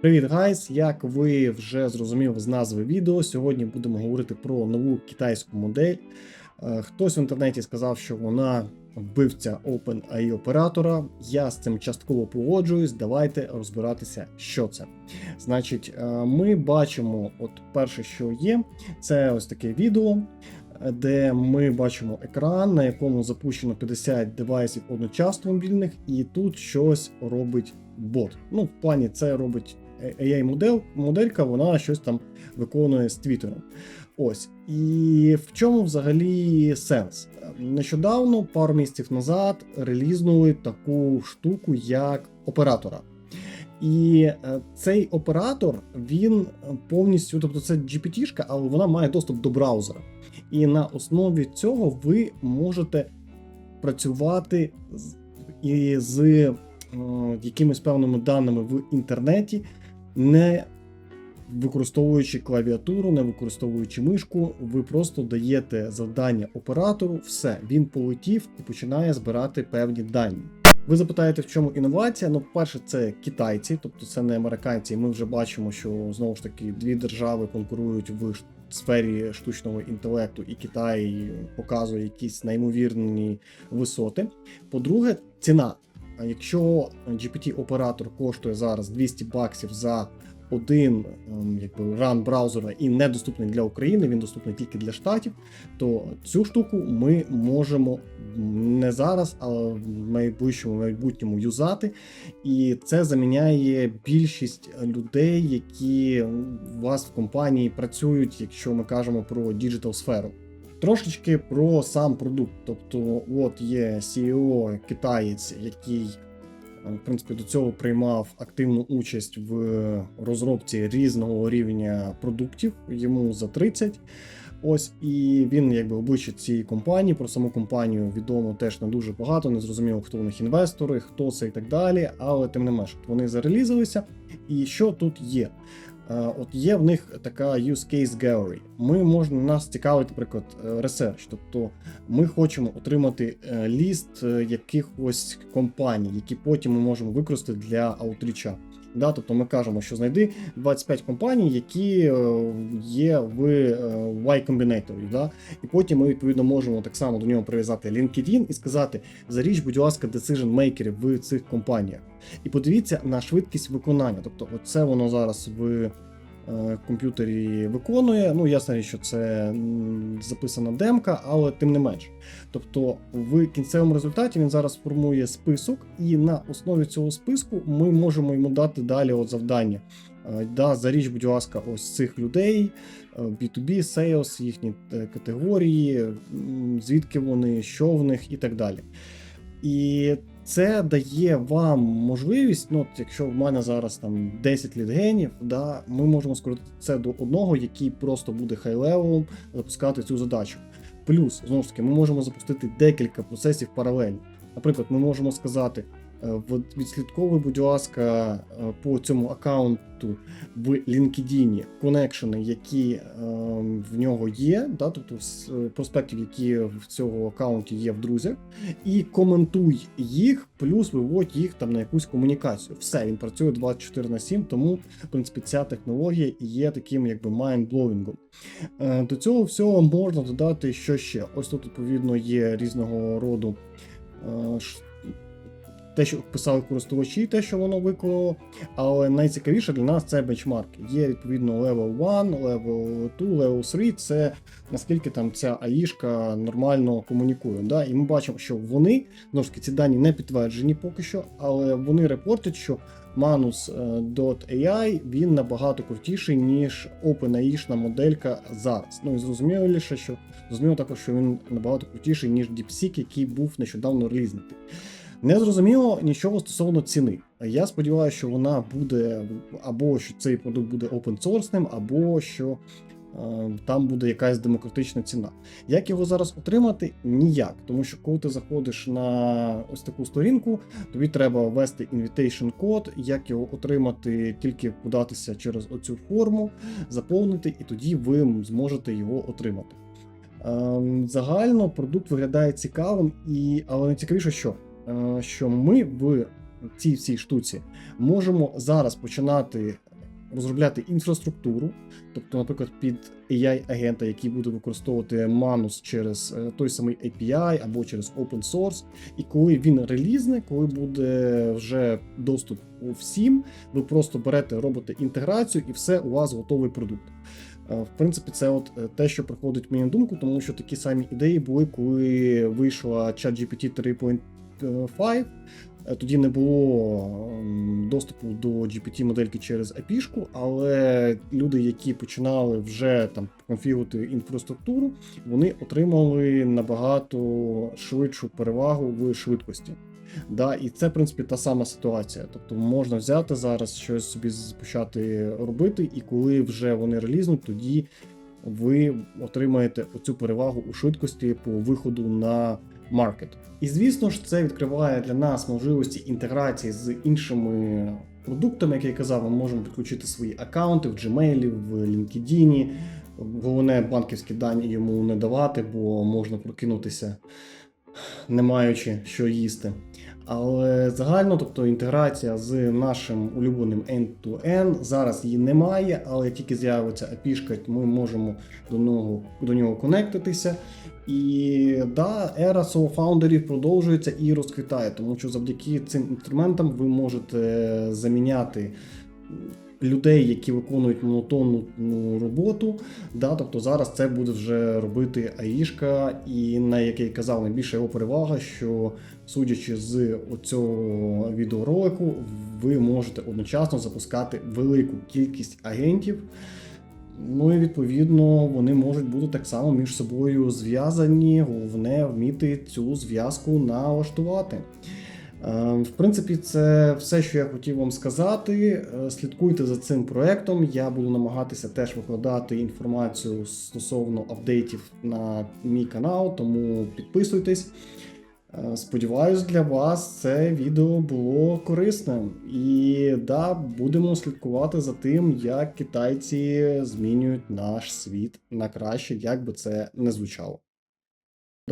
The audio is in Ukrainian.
Привіт, гайс! Як ви вже зрозуміли з назви відео, сьогодні будемо говорити про нову китайську модель. Е, Хтось в інтернеті сказав, що вона вбивця OpenAI оператора. Я з цим частково погоджуюсь. Давайте розбиратися, що це. Значить, е, ми бачимо, от перше, що є, це ось таке відео. Де ми бачимо екран, на якому запущено 50 девайсів одночасно мобільних, і тут щось робить бот. Ну, в плані це робить ai модель моделька, вона щось там виконує з твіттером. Ось. І в чому взагалі сенс? Нещодавно, пару місяців назад, релізнули таку штуку, як оператора. І е, цей оператор він повністю, тобто це GPT-шка, але вона має доступ до браузера. І на основі цього ви можете працювати і з е, якимись певними даними в інтернеті, не використовуючи клавіатуру, не використовуючи мишку, ви просто даєте завдання оператору, все, він полетів і починає збирати певні дані. Ви запитаєте, в чому інновація? Ну, по-перше, це китайці, тобто це не американці. Ми вже бачимо, що знову ж таки дві держави конкурують в сфері штучного інтелекту, і Китай показує якісь неймовірні висоти. По-друге, ціна. Якщо GPT-оператор коштує зараз 200 баксів за один ем, якби ран браузера і недоступний для України, він доступний тільки для штатів, то цю штуку ми можемо не зараз, а в найближчому майбутньому юзати. І це заміняє більшість людей, які у вас в компанії працюють, якщо ми кажемо про діджитал сферу. Трошечки про сам продукт. Тобто, от є CEO китаєць, який е, в принципі до цього приймав активну участь в розробці різного рівня продуктів. Йому за 30. Ось і він, якби обличчя цієї компанії. Про саму компанію відомо теж не дуже багато. Не зрозуміло, хто в них інвестори, хто це і так далі. Але тим не менш, вони зарелізалися. І що тут є? Е, От є в них така use case gallery. Ми можна нас цікавить, наприклад, ресерч. Тобто ми хочемо отримати е, ліст е, якихось компаній, які потім ми можемо використати для аутріча. Да, тобто ми кажемо, що знайди 25 компаній, які е, є в е, Y Combinator, да? і потім ми відповідно можемо так само до нього прив'язати LinkedIn і сказати: заріч, будь ласка, decision мейкерів в цих компаніях. І подивіться на швидкість виконання. Тобто, це воно зараз в комп'ютері виконує. Ну, річ, що це записана демка, але тим не менш. Тобто, в кінцевому результаті він зараз формує список, і на основі цього списку ми можемо йому дати далі от завдання. Е, Да, заріч, будь ласка, ось цих людей, е, B2B, sales, їхні е, категорії, звідки вони, що в них і так далі. І це дає вам можливість, ну, якщо в мене зараз там 10 літгенів, да, ми можемо скоротити це до одного, який просто буде хай-левелом запускати цю задачу. Плюс, знову ж таки, ми можемо запустити декілька процесів паралельно. Наприклад, ми можемо сказати: е, «От відслідковуй, будь ласка, е, по цьому аккаунту в LinkedIn конекшени, які е, в нього є, да, тобто з е, проспектів, які в цього аккаунті є в друзях, і коментуй їх, плюс виводь їх там на якусь комунікацію. Все, він працює 24 на 7, тому в принципі ця технологія є таким якби майндбловінгом. Е, До цього всього можна додати, що ще. Ось тут відповідно є різного роду. Е, Те, що писали користувачі, те, що воно виконало. Але найцікавіше для нас це бенчмарки. Є відповідно level 1, level 2, level 3. Це наскільки там ця аїшка нормально комунікує. Да? І ми бачимо, що вони знову ж таки ці дані не підтверджені поки що, але вони репортять, що Manus.ai він набагато крутіший, ніж OpenAI-шна моделька зараз. Ну і зрозуміліше, що зрозуміло також, що він набагато крутіший, ніж DeepSeek, який був нещодавно релізнутий. Не зрозуміло нічого стосовно ціни. Я сподіваюся, що вона буде або що цей продукт буде source, або що е, там буде якась демократична ціна. Як його зараз отримати? Ніяк, тому що коли ти заходиш на ось таку сторінку, тобі треба ввести invitation код, як його отримати, тільки податися через оцю форму, заповнити, і тоді ви зможете його отримати. Ем, Загально продукт виглядає цікавим, і, але найцікавіше, що, що ми в цій всій штуці можемо зараз починати розробляти інфраструктуру, тобто, наприклад, під AI-агента, який буде використовувати Manus через е, той самий API або через open source. І коли він релізне, коли буде вже доступ у всім, ви просто берете, робите інтеграцію, і все у вас готовий продукт. Е, В принципі, це от е, те, що приходить мені на думку, тому що такі самі ідеї були, коли вийшла ChatGPT 3.5. Е, Тоді не було доступу до GPT-модельки через API, але люди, які починали вже там конфігувати інфраструктуру, вони отримали набагато швидшу перевагу в швидкості. Да, і це, в принципі, та сама ситуація. Тобто можна взяти зараз щось собі почати робити, і коли вже вони релізнуть, тоді ви отримаєте оцю перевагу у швидкості по виходу на маркет. І звісно ж, це відкриває для нас можливості інтеграції з іншими продуктами, як я казав, ми можемо підключити свої аккаунти в Gmail, в LinkedIn. Головне банківські дані йому не давати, бо можна прокинутися, не маючи що їсти. Але загально, тобто інтеграція з нашим улюбленим end-to-end, зараз її немає, але як тільки з'явиться API, ми можемо до нього, до нього конектитися. І да, ера соло-фаундерів продовжується і розквітає, тому що завдяки цим інструментам ви можете заміняти людей, які виконують монотонну ну, роботу. Да, тобто зараз це буде вже робити АІшка, і на як я казав, найбільша його перевага, що судячи з цього відеоролику, ви можете одночасно запускати велику кількість агентів. Ну і відповідно вони можуть бути так само між собою зв'язані. Головне вміти цю зв'язку налаштувати. Е, В принципі, це все, що я хотів вам сказати. Е, Слідкуйте за цим проектом. Я буду намагатися теж викладати інформацію стосовно апдейтів на мій канал, тому підписуйтесь. Е, Сподіваюсь, для вас це відео було корисним. І да, будемо слідкувати за тим, як китайці змінюють наш світ на краще, як би це не звучало.